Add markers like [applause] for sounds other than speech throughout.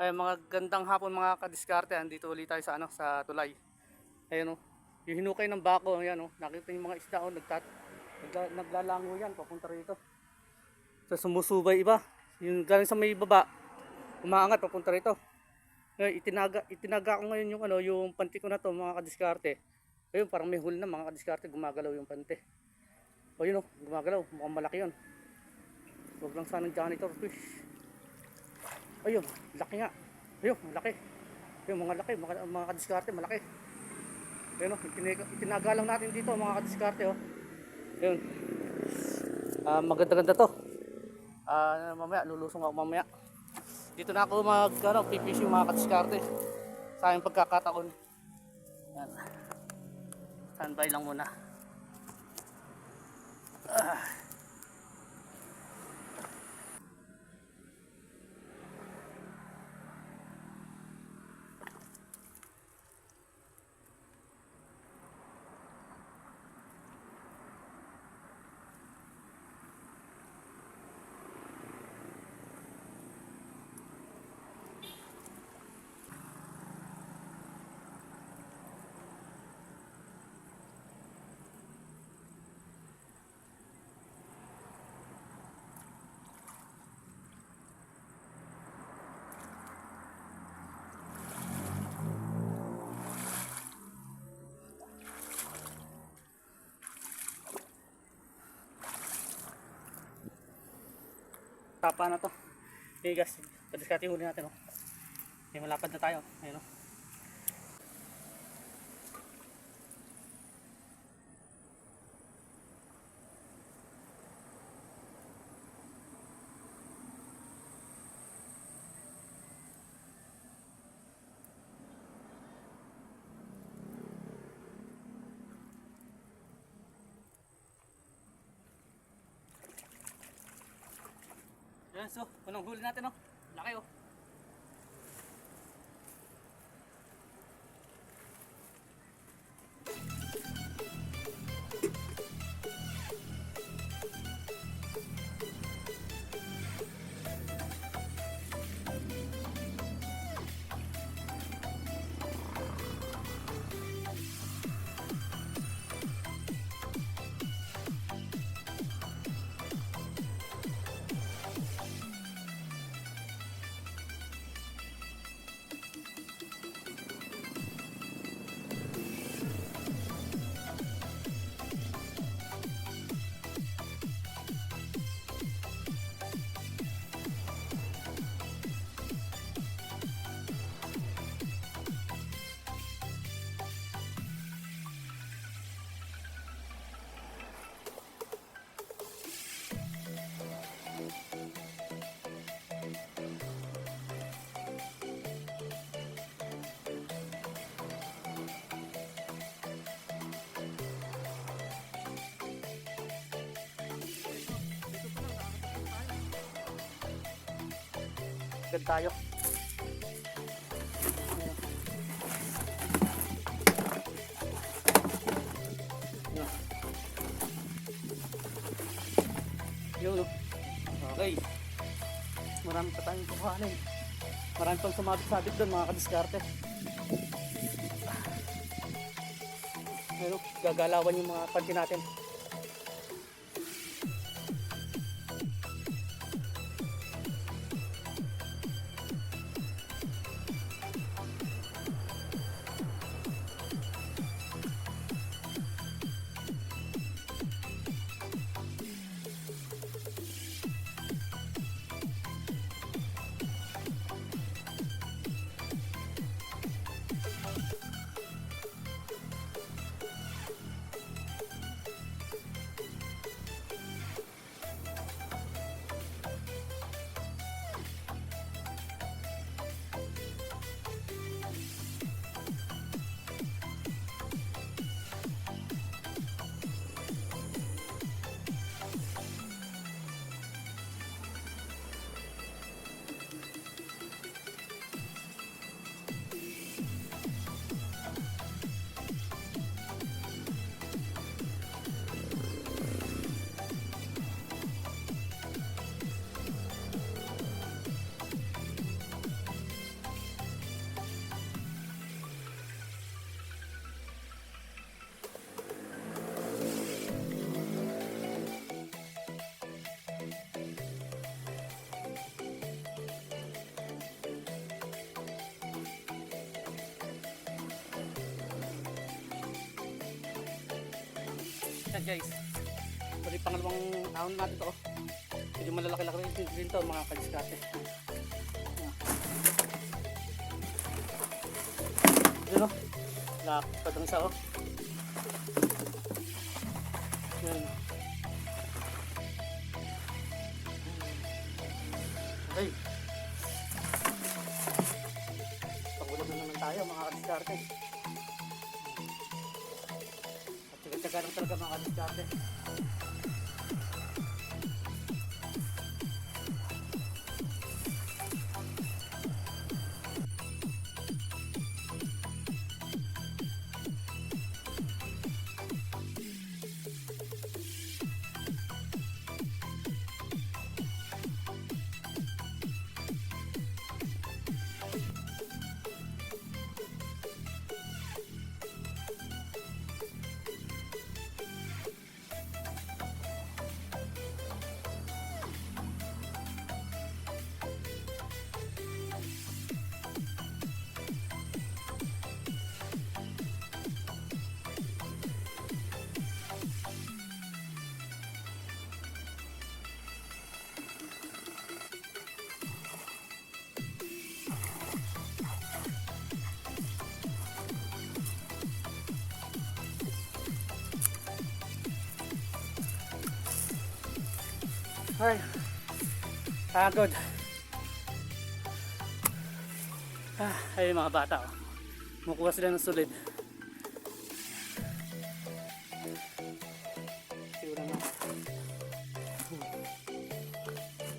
Ay, mga gandang hapon mga kadiskarte. Andito ulit tayo sa ano, sa tulay. Ayun oh. Yung hinukay ng bako, ayan oh. Nakita yung mga isda oh, nagtat nagla, naglalango yan papunta rito. Sa sumusubay iba. Yung galing sa may baba, umaangat papunta rito. Ngayon, itinaga, itinaga ko ngayon yung ano, yung panty ko na to mga kadiskarte. Ayun, parang may huli na mga kadiskarte, gumagalaw yung panty. O yun oh, gumagalaw, mukhang malaki yun. Huwag lang sanang janitor fish. Ayun, laki nga. Ayun, malaki. Ayun, mga laki, mga, mga kadiskarte, malaki. Ayun, oh, itinaga, itinaga lang natin dito, mga kadiskarte, oh. Ayun. Ah, maganda-ganda to. Ah, mamaya, lulusong ako mamaya. Dito na ako mag, ano, pipishing mga kadiskarte. Sa aking pagkakataon. Yan. Standby lang muna. Ah. Tapa na to. Okay guys, padiskarte huli natin oh. Okay, malapad na tayo. Ayun oh. Yan, so, unang huli natin oh. Laki oh. Agad tayo. Yun. Okay. Marami pa tayong kukuhanin. Marami pang sumabit-sabit doon mga kadiskarte. Pero gagalawan yung mga panty natin. Yan guys. Bali pangalawang taon natin to. oh. Medyo malalaki-laki rin din to mga kadiskate. Yun o. Lapad ang isa o. Yan. Okay. Pagulog na naman tayo mga kadiskarte. At lang talaga mga kadiskarte. Ay. Pagod. Ah, ay mga bata. Oh. Mukuha sila ng sulit. Siguro na.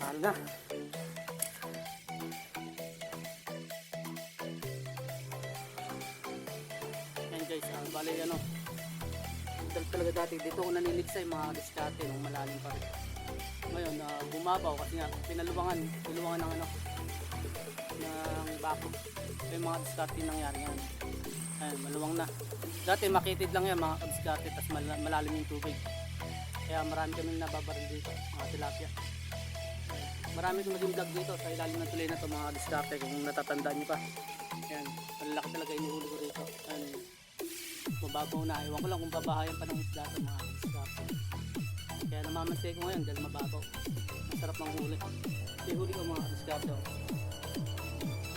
Mahal na. Yan guys, ah, bali ano. Dahil talaga dati dito ko naniniksay mga diskarte nung malalim pa rin ngayon na bumabaw kasi nga pinaluwangan piluwangan ng ano ng bako. Yung mga diskarte nangyari yan ayun maluwang na. Dati makitid lang yan mga diskarte tas mal- malalim yung tubig. Kaya marami kami nababaril dito mga tilapia. Marami kong naging vlog dito sa ilalim ng tuloy na to mga diskarte kung natatandaan nyo pa. Yan malalaki talaga yung huli ko dito. Ayun mababaw na. Ewan ko lang kung babahayan pa ng isda to mga diskarte kaya namamantay ko ngayon dahil mababaw. Masarap ang huli. Yung huli ko mga diskarte.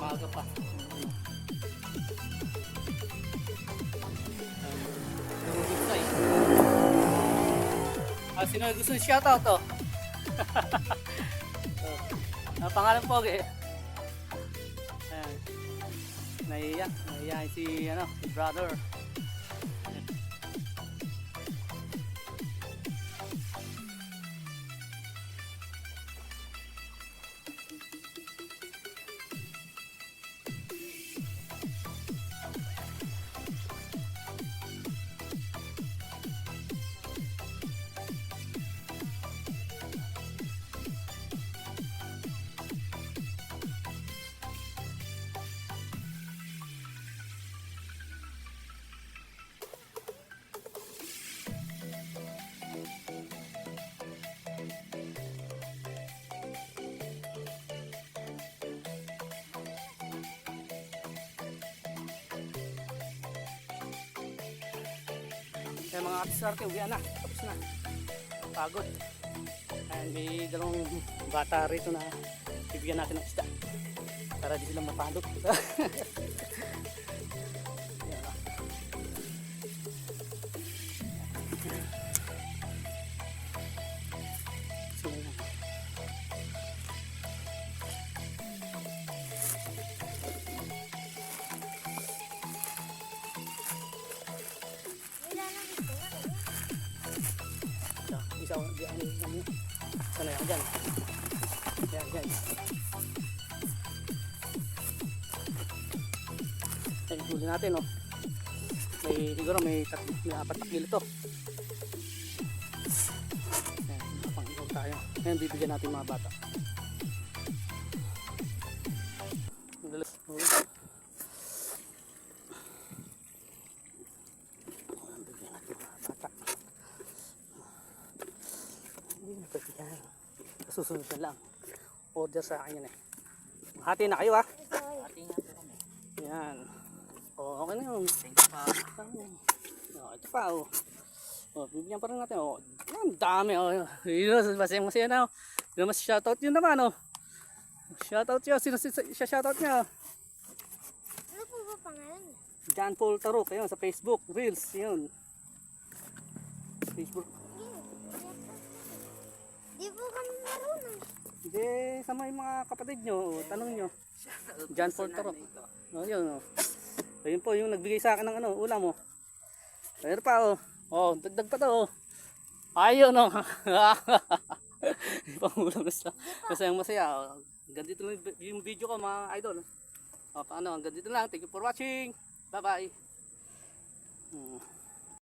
Maaga pa. Ah, sino gusto yung shoutout to? [laughs] Ah, pangalan po eh. Ayan. Naiiyak. Naiiyak si, ano, si brother. Kaya mga artistarte, uwi na. Tapos na. Pagod. Ayan, may dalawang bata rito na bibigyan natin ng isda. Para di sila mapalot. [laughs] sana yan. Yan, yan. Huli natin, oh. May, siguro may, tat, may apat na kilo to. Yan, napang ilaw tayo. Ngayon, bibigyan natin mga bata. Ang dalas, oh. Bibigyan natin mga bata. Hindi na pwede. Susunod na lang. Order sa akin yan eh. Hati na kayo ah. Yan. O, okay na yun. Thank you pa. Oh, ito pa oh. Oh, bibigyan pa rin natin. Oh, ang dami. Oh, yun, masaya masaya na. Oh. Yun, mas shoutout yun naman. Oh. Shoutout yun. Sino si- siya shoutout niya? Ano po ba pangalan? John Paul Tarok. Ayun, sa Facebook. Reels. Yun. Facebook. Di po kami marunong. Hindi, sa mga mga kapatid nyo. Oh, tanong nyo. John Tarok. Oh, yun. Oh. Ayun po, yung nagbigay sa akin ng ano, ulam mo. Oh. Ayun pa, oh. Oh, dagdag pa to, oh. Ayun, oh. [laughs] Pangulam na siya. Masayang masaya. Oh. Hanggang dito lang yung video ko, mga idol. O, paano, hanggang dito lang. Thank you for watching. Bye-bye. Hmm.